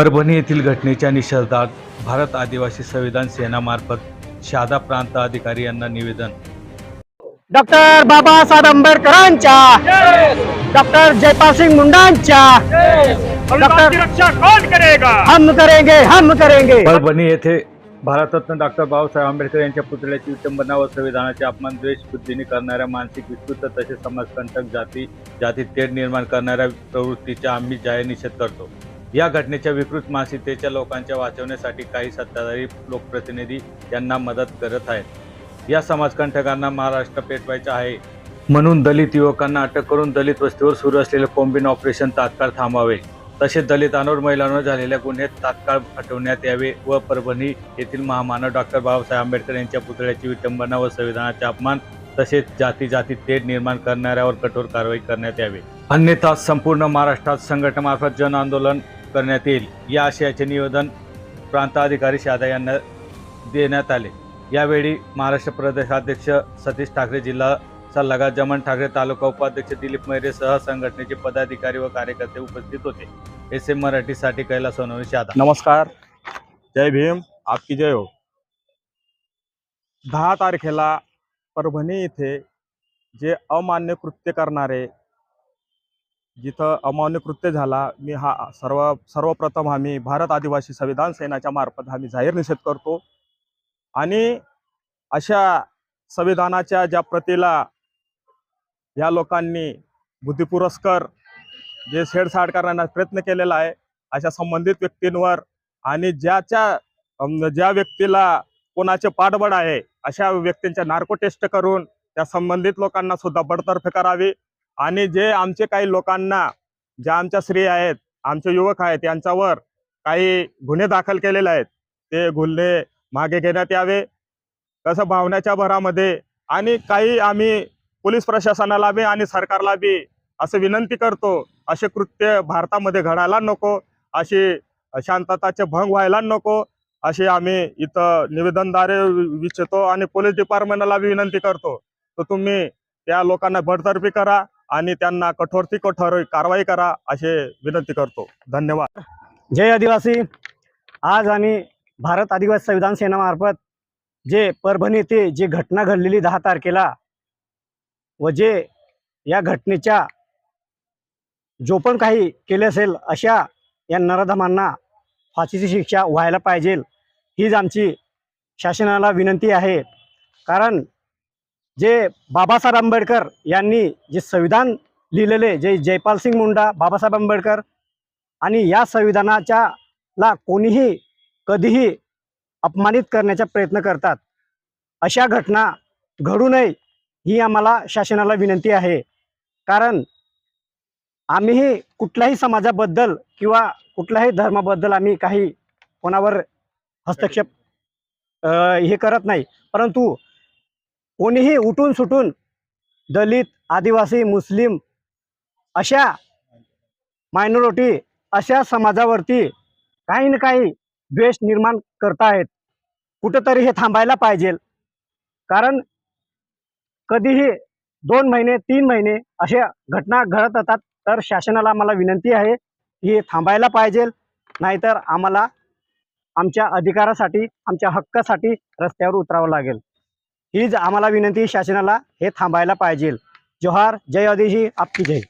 परभणी येथील घटनेच्या निषेधात भारत आदिवासी संविधान सेनामार्फत शहादा प्रांत अधिकारी यांना निवेदन. डॉक्टर बाबासाहेब आंबेडकरांच्या डॉक्टर जयपाल सिंग मुंडांच्या डॉक्टर रक्षा कौन करेगा हम करेंगे हम करेंगे. परभणी येथे भारतरत्न डॉक्टर बाबासाहेब आंबेडकर यांच्या पुतळ्याची विटंबना व संविधानाचे अपमान द्वेष बुद्धीने करणाऱ्या मानसिक विकृत तसेच समाजकंटक जाती जातीत तेढ निर्माण करणाऱ्या प्रवृत्तीचा आम्ही जाहीर निषेध करतो. या घटनेच्या विकृत मानसिकतेच्या लोकांच्या वाचवण्यासाठी काही सत्ताधारी लोकप्रतिनिधी यांना मदत करत आहेत. या समाजकंटकांना महाराष्ट्र पेटवायचा आहे. म्हणून दलित युवकांना अटक करून दलित वस्तीवर सुरू असलेले कोंबिन ऑपरेशन तात्काळ थांबावे. तसेच दलितांवर महिलांवर झालेल्या गुन्हे तात्काळ हटवण्यात यावे व परभणी येथील महामानव डॉक्टर बाबासाहेब आंबेडकर यांच्या पुतळ्याची विटंबना व संविधानाचे अपमान तसेच जाती जाती तेढ निर्माण करणाऱ्यावर कठोर कारवाई करण्यात यावी. अन्यथा संपूर्ण महाराष्ट्रात संघटनामार्फत जन आंदोलन करण्यात येईल. या आशयाचे निवेदन प्रांताधिकारी शादा यांना देण्यात आले. यावेळी महाराष्ट्र प्रदेशाध्यक्ष सतीश ठाकरे जिल्हा सल्लागार जमन ठाकरे तालुका उपाध्यक्ष दिलीप मैरे सह संघटनेचे पदाधिकारी व कार्यकर्ते उपस्थित होते. एस एम मराठीसाठी कैलास सोनवणे शादा. नमस्कार. जय भीम. आपकी जय हो. दहा तारखेला परभणी इथे जे अमान्य कृत्य करणारे जिथं अमान्य कृत्य झाला मी हा सर्व सर्वप्रथम आम्ही भारत आदिवासी संविधान सेनाच्या मार्फत आम्ही जाहीर निषेध करतो. आणि अशा संविधानाच्या ज्या प्रतीला या लोकांनी बुद्धिपुरस्कर जे छेडछाड करण्याचा प्रयत्न केलेला आहे अशा संबंधित व्यक्तींवर आणि ज्याच्या ज्या व्यक्तीला कोणाचे पाठबळ आहे अशा व्यक्तींच्या नार्को टेस्ट करून त्या संबंधित लोकांना सुद्धा बडतर्फे करावी. आणि जे आमचे काही लोकांना ज्या आमच्या स्त्री आहेत आमचे युवक आहेत यांच्यावर काही गुन्हे दाखल केलेले आहेत ते गुन्हे मागे घेण्यात यावे. कसं भावण्याच्या भरामध्ये आणि काही आम्ही पोलीस प्रशासनाला बी आणि सरकारला बी असं विनंती करतो असे कृत्य भारतामध्ये घडायला नको अशी शांतताचे भंग व्हायला नको असे आम्ही इथं निवेदनद्वारे विचारतो आणि पोलीस डिपार्टमेंटला बी विनंती करतो. तर तुम्ही त्या लोकांना बडतर्फी करा. आणि त्यांना कठोर ती कठोर कारवाई करा असे विनंती करतो. धन्यवाद. जय आदिवासी. आज आम्ही भारत आदिवासी संविधान सेनामार्फत जे परभणी ते जी घटना घडलेली दहा तारखेला व जे या घटनेच्या जो पण काही केले असेल अशा या नराधमांना फाशीची शिक्षा व्हायला पाहिजे. हीच आमची शासनाला विनंती आहे. कारण जे बाबासाहेब आंबेडकर यांनी जे संविधान लिहिलेले जे जयपाल सिंग मुंडा बाबासाहेब आंबेडकर आणि या संविधानाच्या ला कोणीही कधीही अपमानित करण्याचा प्रयत्न करतात अशा घटना घडू नये ही आम्हाला शासनाला विनंती आहे. कारण आम्हीही कुठल्याही समाजाबद्दल किंवा कुठल्याही धर्माबद्दल आम्ही काही कोणावर हस्तक्षेप हे करत नाही. परंतु कोणीही उठून सुटून दलित आदिवासी मुस्लिम अशा मायनॉरिटी अशा समाजावरती काही ना काही द्वेष निर्माण करतायत कुठंतरी हे थांबायला पाहिजे. कारण कधीही दोन महिने तीन महिने अशा घटना घडत असतात तर शासनाला आम्हाला विनंती आहे की हे थांबायला पाहिजे. नाहीतर आम्हाला आमच्या अधिकारासाठी आमच्या हक्कासाठी रस्त्यावर उतरावं लागेल. हीच आम्हाला विनंती शासनाला हे थांबायला पाहिजे. जोहार जय आदिशी आपकी जय.